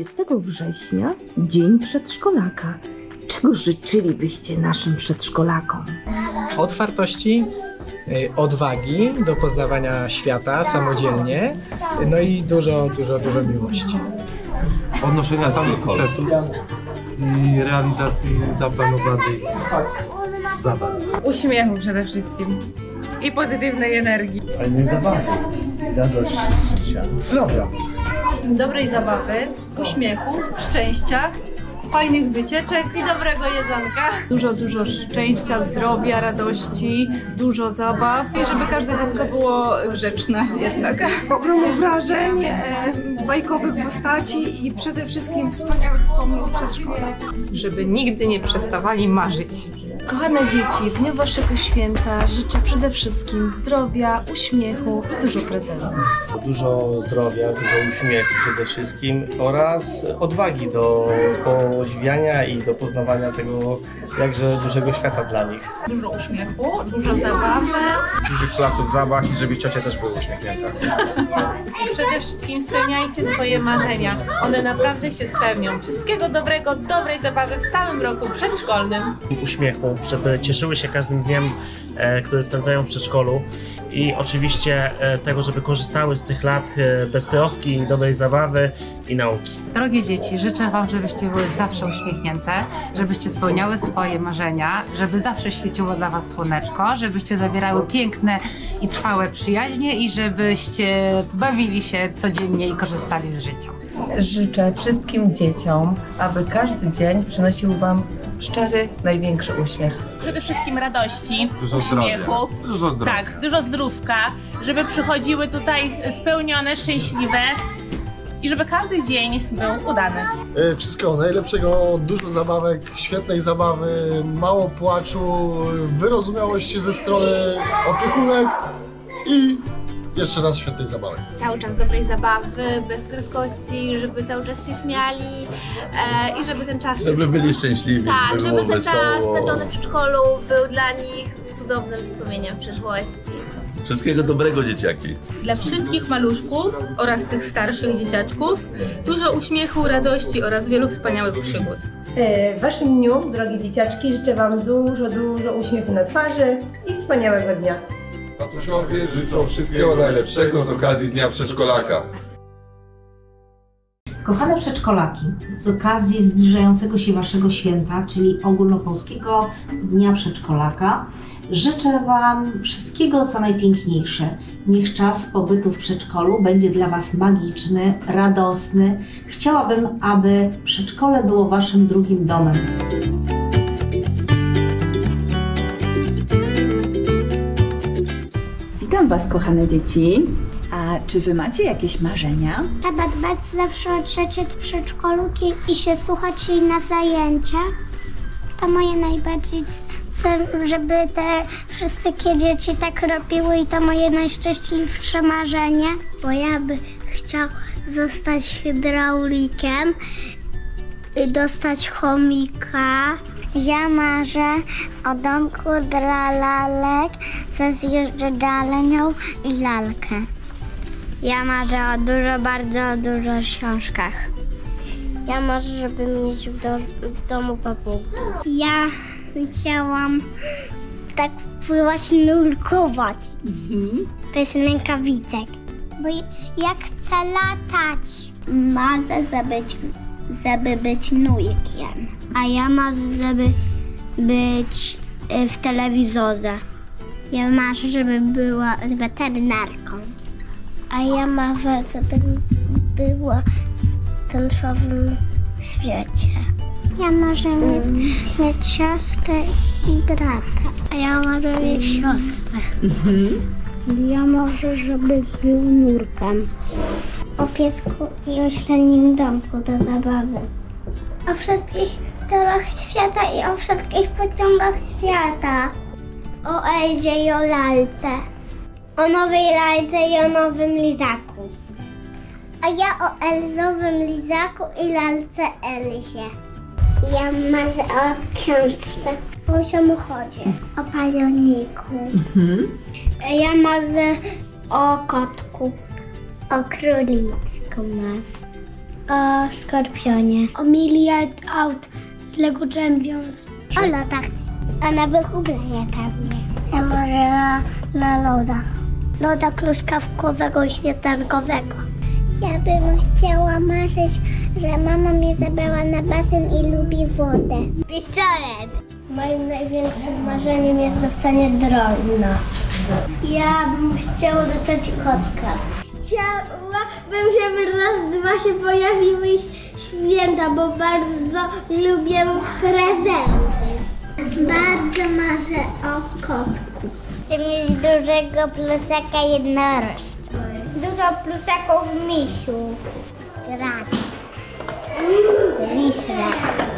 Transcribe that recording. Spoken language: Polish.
20 września Dzień Przedszkolaka. Czego życzylibyście naszym przedszkolakom? otwartości, y, odwagi do poznawania świata samodzielnie, no i dużo, dużo, dużo miłości. odnoszenia samych sukcesów i realizacji zaplanowanych zadań. Uśmiechu przede wszystkim i pozytywnej energii. fajnej zabawy, radości życia, zdrowia. Dobrej zabawy, uśmiechu, szczęścia, fajnych wycieczek i dobrego jedzonka. Dużo, dużo szczęścia, zdrowia, radości, dużo zabaw i żeby każde dziecko było grzeczne jednak. ogromu wrażeń, e, bajkowych postaci i przede wszystkim wspaniałych wspomnień z przedszkola. Żeby nigdy nie przestawali marzyć. Kochane dzieci, w dniu Waszego święta życzę przede wszystkim zdrowia, uśmiechu i dużo prezentów. Dużo zdrowia, dużo uśmiechu przede wszystkim oraz odwagi do podziwiania i do poznawania tego jakże dużego świata dla nich. Dużo uśmiechu, dużo zabawy. Dużych placów zabaw i żeby ciocia też były uśmiechnięte. Przede wszystkim spełniajcie swoje marzenia. One naprawdę się spełnią. Wszystkiego dobrego, dobrej zabawy w całym roku przedszkolnym. Uśmiechu, żeby cieszyły się każdym dniem, e, który spędzają w przedszkolu i oczywiście e, tego, żeby korzystały z tych lat e, bez troski, dobrej zabawy i nauki. Drogie dzieci, życzę Wam, żebyście były zawsze uśmiechnięte, żebyście spełniały swoje marzenia, żeby zawsze świeciło dla Was słoneczko, żebyście zawierały piękne i trwałe przyjaźnie i żebyście bawili się codziennie i korzystali z życia. Życzę wszystkim dzieciom, aby każdy dzień przynosił Wam szczery, największy uśmiech. Przede wszystkim radości, Dużo zdrowia. uśmiechu. Dużo zdrowia. Tak, dużo zdrówka, żeby przychodziły tutaj spełnione, szczęśliwe i żeby każdy dzień był udany. E, Wszystkiego najlepszego, dużo zabawek, świetnej zabawy, mało płaczu, wyrozumiałości ze strony opiekunek i jeszcze raz świetnej zabawy. Cały czas dobrej zabawy, beztroskości, żeby cały czas się śmiali e, i żeby ten czas... Żeby byli szczęśliwi. tak, żeby ten czas spędzony w przedszkolu był dla nich cudownym wspomnieniem przeszłości. Wszystkiego dobrego dzieciaki. Dla wszystkich maluszków oraz tych starszych dzieciaczków dużo uśmiechu, radości oraz wielu wspaniałych przygód. W Waszym dniu, drogie dzieciaczki, życzę Wam dużo, dużo uśmiechu na twarzy i wspaniałego dnia. Tatusiowie życzą wszystkiego najlepszego z okazji Dnia Przedszkolaka. Kochane przedszkolaki, z okazji zbliżającego się Waszego święta, czyli ogólnopolskiego Dnia Przedszkolaka, życzę Wam wszystkiego co najpiękniejsze. Niech czas pobytu w przedszkolu będzie dla Was magiczny, radosny. Chciałabym, aby przedszkole było Waszym drugim domem. Witam Was, kochane dzieci. A czy Wy macie jakieś marzenia? Trzeba dbać zawsze o trzecie w przedszkolu i się słuchać jej na zajęciach. To moje najbardziej chcę, żeby te wszystkie dzieci tak robiły i to moje najszczęśliwsze marzenie. Bo ja bym chciał zostać hydraulikiem, y, dostać chomika. Ja marzę o domku dla lalek ze zjeżdżalnią i lalkę. Ja marzę o dużo, bardzo dużo książkach. Ja marzę, żeby mieć w, do, w domu papugów. Ja chciałam tak pływać, nurkować. Bez rękawicek. Bo ja chcę latać. Marzę, żeby, żeby być nujkiem. A ja marzę, żeby być y, w telewizorze. Ja marzę, żeby była weterynarką. A ja marzę, żebym była w tęczowym świecie. Ja marzę mieć, mieć siostrę i brata. A ja marzę mieć siostrę. Ja marzę, żeby był nurkiem. O piesku i o średnim domku do zabawy. O wszystkich torach świata i o wszystkich pociągach świata. O Elzie i o lalce. O nowej lalce i o nowym lizaku. A ja o Elzowym lizaku i lalce Elzie. Ja marzę o książce, o samochodzie, o pajoniku. Ja marzę o kotku, o królicku marzę. o Skorpionie. O miliard aut z Lego Champions. O lotach. A na wychublenie pewnie. Ja może na, na loda. Loda truskawkowego i śmietankowego. Ja bym chciała marzyć, że mama mnie zabrała na basen i lubi wodę. Pistolet! Moim największym marzeniem jest dostanie drona. Ja bym chciała dostać kotka. Chciałabym, żeby raz, dwa się pojawiły święta, bo bardzo lubię prezenty. Bardzo marzę o kotku. Chcę mieć dużego plusaka jednorożca. Dużo plusaków misiu. Grać. Wiśle.